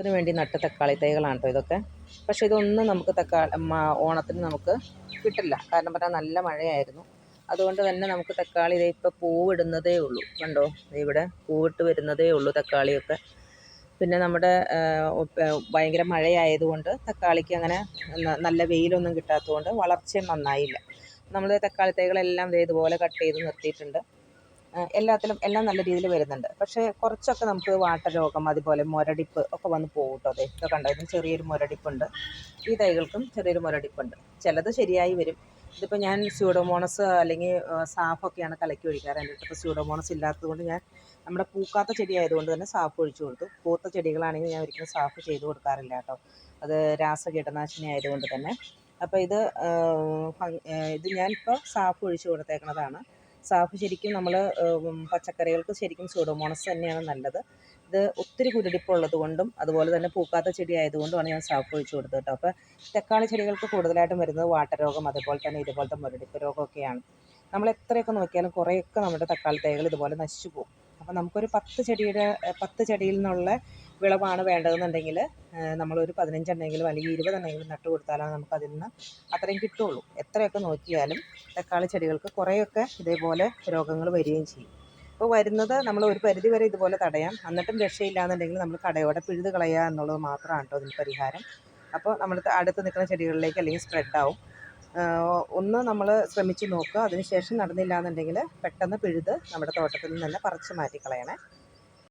ഓണത്തിന് വേണ്ടി നട്ട തക്കാളി തൈകളാണ് കേട്ടോ ഇതൊക്കെ. പക്ഷേ ഇതൊന്നും നമുക്ക് തക്കാളി ഓണത്തിന് നമുക്ക് കിട്ടില്ല. കാരണം പറഞ്ഞാൽ നല്ല മഴയായിരുന്നു. അതുകൊണ്ട് തന്നെ നമുക്ക് തക്കാളി ഇതേ ഇപ്പോൾ പൂവിടുന്നതേ ഉള്ളൂ. കണ്ടോ? ഇവിടെ പൂവിട്ട് വരുന്നതേ ഉള്ളൂ തക്കാളിയൊക്കെ. പിന്നെ നമ്മുടെ ഭയങ്കര മഴയായതുകൊണ്ട് തക്കാളിക്ക് അങ്ങനെ നല്ല വെയിലൊന്നും കിട്ടാത്തതുകൊണ്ട് വളർച്ചയും നന്നായില്ല. നമ്മൾ തക്കാളി തൈകളെല്ലാം ദേ ഇതുപോലെ കട്ട് ചെയ്ത് നിർത്തിയിട്ടുണ്ട്. എല്ലാത്തിലും എല്ലാം നല്ല രീതിയിൽ വരുന്നുണ്ട്. പക്ഷേ കുറച്ചൊക്കെ നമുക്ക് വാട്ടരോഗം അതുപോലെ മുരടിപ്പ് ഒക്കെ വന്ന് പോകും അതെ ഇതൊക്കെ കണ്ടോ? ചെറിയൊരു മുരടിപ്പുണ്ട്. ഈ തൈകൾക്കും ചെറിയൊരു മുരടിപ്പുണ്ട്. ചിലത് ശരിയായി വരും. ഇതിപ്പോൾ ഞാൻ സ്യൂഡോമോണസ് അല്ലെങ്കിൽ സാഫൊക്കെയാണ് കലക്കി ഒഴിക്കാറ്. എന്റെ അടുത്ത് സ്യൂഡോമോണസ് ഇല്ലാത്തതുകൊണ്ട് ഞാൻ നമ്മുടെ പൂക്കാത്ത ചെടി ആയതുകൊണ്ട് തന്നെ സാഫ് ഒഴിച്ചു കൊടുത്തു. പൂത്ത ചെടികളാണെങ്കിൽ ഞാൻ ഒരിക്കലും സാഫ് ചെയ്ത് കൊടുക്കാറില്ല കേട്ടോ. അത് രാസ കീടനാശിനി ആയതുകൊണ്ട് തന്നെ. അപ്പോൾ ഇത് ഇത് ഞാനിപ്പോൾ സാഫ് ഒഴിച്ചു കൊടുത്തേക്കണതാണ്. സാഫ് ശരിക്കും നമ്മൾ പച്ചക്കറികൾക്ക് ശരിക്കും സ്യൂഡോമോണസ് തന്നെയാണ് നല്ലത്. ഇത് ഒത്തിരി കുരുടിപ്പുള്ളത് കൊണ്ടും അതുപോലെ തന്നെ പൂക്കാത്ത ചെടി ആയതുകൊണ്ടുമാണ് ഞാൻ സാഫ് ഒഴിച്ചു കൊടുത്തത് കേട്ടോ. അപ്പോൾ തക്കാളി ചെടികൾക്ക് കൂടുതലായിട്ടും വരുന്നത് വാട്ടരോഗം അതുപോലെ തന്നെ ഇതുപോലത്തെ മുരടിപ്പ് രോഗമൊക്കെയാണ്. നമ്മൾ എത്രയൊക്കെ നോക്കിയാലും കുറേയൊക്കെ നമ്മുടെ തക്കാളി തൈകൾ ഇതുപോലെ നശിച്ചു പോകും. അപ്പോൾ നമുക്കൊരു പത്ത് ചെടിയുടെ പത്ത് ചെടിയിൽ നിന്നുള്ള വിളവാണ് വേണ്ടതെന്നുണ്ടെങ്കിൽ നമ്മളൊരു പതിനഞ്ചെണ്ണെങ്കിലും അല്ലെങ്കിൽ ഇരുപതെണ്ണെങ്കിലും നട്ടു കൊടുത്താലാണ് നമുക്ക് അതിൽ നിന്ന് അത്രയും കിട്ടുള്ളൂ എത്രയൊക്കെ നോക്കിയാലും തക്കാളി ചെടികൾക്ക് കുറേയൊക്കെ ഇതേപോലെ രോഗങ്ങൾ വരികയും ചെയ്യും. അപ്പോൾ വരുന്നത് നമ്മൾ ഒരു പരിധി വരെ ഇതുപോലെ തടയാം. എന്നിട്ടും രക്ഷയില്ലാന്നുണ്ടെങ്കിൽ നമ്മൾ കടയോടെ പിഴുത് കളയുക എന്നുള്ളത് മാത്രമാണ് കേട്ടോ അതിന് പരിഹാരം. അപ്പോൾ നമ്മൾ അടുത്ത് നിൽക്കുന്ന ചെടികളിലേക്ക് അല്ലെങ്കിൽ സ്പ്രെഡ് ആവും. ഒന്ന് നമ്മൾ ശ്രമിച്ച് നോക്കുക. അതിനുശേഷം നടന്നില്ല എന്നുണ്ടെങ്കിൽ പെട്ടെന്ന് പിഴുത് നമ്മുടെ തോട്ടത്തിൽ നിന്ന് തന്നെ പറിച്ച് മാറ്റി കളയണേ